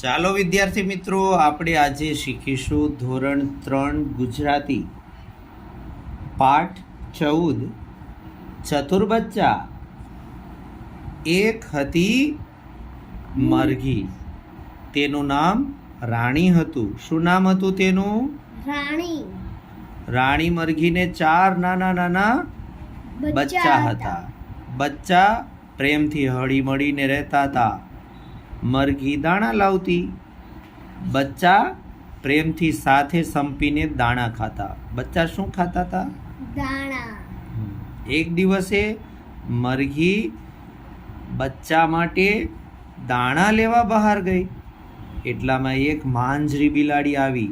ચાલો વિદ્યાર્થી મિત્રો આપણે આજે શીખીશું ધોરણ ત્રણ ગુજરાતી. પાઠ ચૌદ. ચતુર બચ્ચા એક હતી મરઘી. તેનું નામ રાણી હતું. શું નામ હતું તેનું? રાણી. રાણી મરઘીને ચાર નાના નાના બચ્ચા હતા. બચ્ચા પ્રેમથી હળીમળીને રહેતા હતા. મરઘી દાણા લાવતી. બચ્ચા પ્રેમથી સાથે સંપીને દાણા ખાતા. બચ્ચા શું ખાતા હતા દાણા. એક દિવસે મરઘી બચ્ચા માટે દાણા લેવા બહાર ગઈ. એટલામાં એક માંજરી બિલાડી આવી.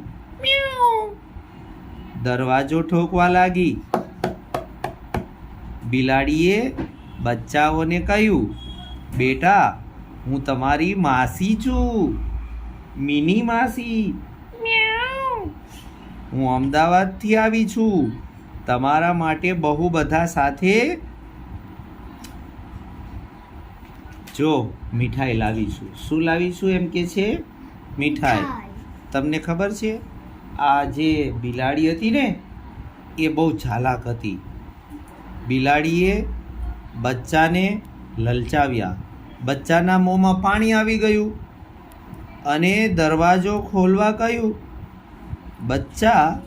દરવાજો ઠોકવા લાગી. બિલાડીએ બચ્ચાઓને કહ્યું બેટા હું તમારી માસી છું. મિની માસી. હું અમદાવાદથી આવી છું. તમારા માટે બહુ બધા સાથે જો મીઠાઈ લાવીશું. શું લાવીશું એમ કે છે? મીઠાઈ. તમને ખબર છે? આ જે બિલાડી હતી ને એ બહુ ચાલાક હતી. બિલાડીએ બચ્ચાને લલચાવ્યા. બચ્ચાના મોંમાં પાણી આવી ગયું અને દરવાજો ખોલવા કહ્યું, બચ્ચા,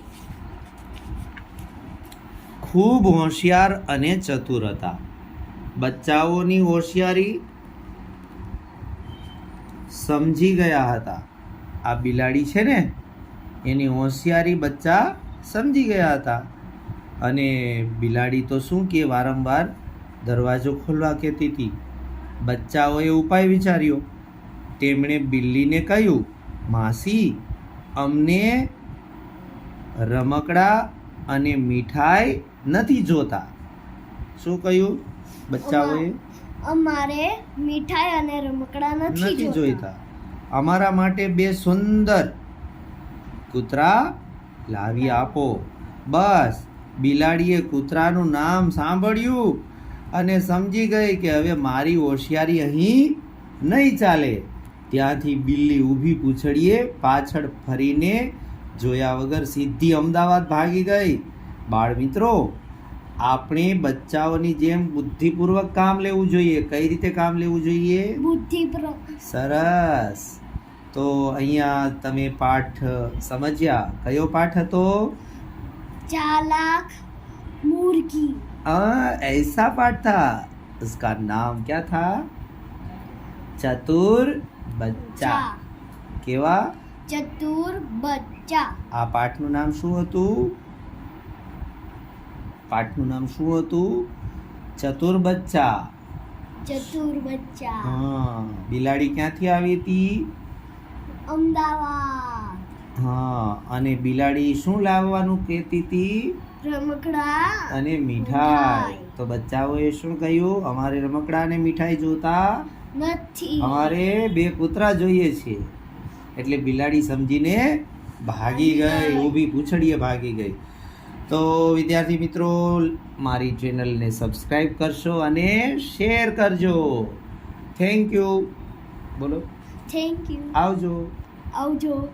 ખૂબ હોશિયાર અને ચતુર હતા. બચ્ચાઓની હોશિયારી સમજી ગયા હતા. આ બિલાડી છે ને, એની હોશિયારી બચ્ચા સમજી ગયા હતા. અને બિલાડી તો શું કે વારંવાર દરવાજો ખોલવા કહેતી હતી? બચ્ચાઓએ ઉપાય વિચાર્યો. તેમણે બિલ્લીને કહ્યું માસી અમને રમકડા અને મીઠાઈ નથી જોતા. શું કહ્યું બચ્ચાઓએ? અમારે મીઠાઈ અને રમકડા નથી જોઈતા. અમારા માટે બે સુંદર કૂતરા લાવી આપો. બસ બિલાડીએ કૂતરાનું નામ સાંભળ્યું. અને સમજી ગઈ કે હવે મારી હોશિયારી અહીં નહીં ચાલે. ત્યાંથી બિલ્લી ઊભી પૂછડીએ પાછળ ફરીને જોયા વગર સીધી અમદાવાદ ભાગી ગઈ. બાળ મિત્રો આપણે બચ્ચાઓની જેમ બુદ્ધિપૂર્વક કામ લેવું જોઈએ. કઈ રીતે કામ લેવું જોઈએ? બુદ્ધિપૂર્વક. સરસ. તો અહીંયા તમે પાઠ સમજ્યા. કયો પાઠ હતો? ચાલાક મુર્ગી. हाँ ऐसा पाठ था उसका नाम क्या था चतुर बच्चा કેવા ચતુર બચ્ચા આ પાઠનું નામ શું હતું પાઠનું નામ શું હતું ચતુર બચ્ચા ચતુર બચ્ચા હા બિલાડી ક્યાંથી આવી હતી અમદાવાદ હા અને બિલાડી શું લાવવાનું કહેતી હતી રમકડા. અને મીઠાઈ. તો બચ્ચાઓએ શું કહ્યું? અમારે રમકડા અને મીઠાઈ જોતા નથી. અમારે બે કૂતરા જોઈએ છે. એટલે બિલાડી સમજીને ભાગી ગઈ ઊભી પૂછડીએ ભાગી ગઈ. તો વિદ્યાર્થી મિત્રો મારી ચેનલને સબસ્ક્રાઈબ કરશો અને શેર કરજો. Thank you. બોલો. Thank you. આવજો. આવજો.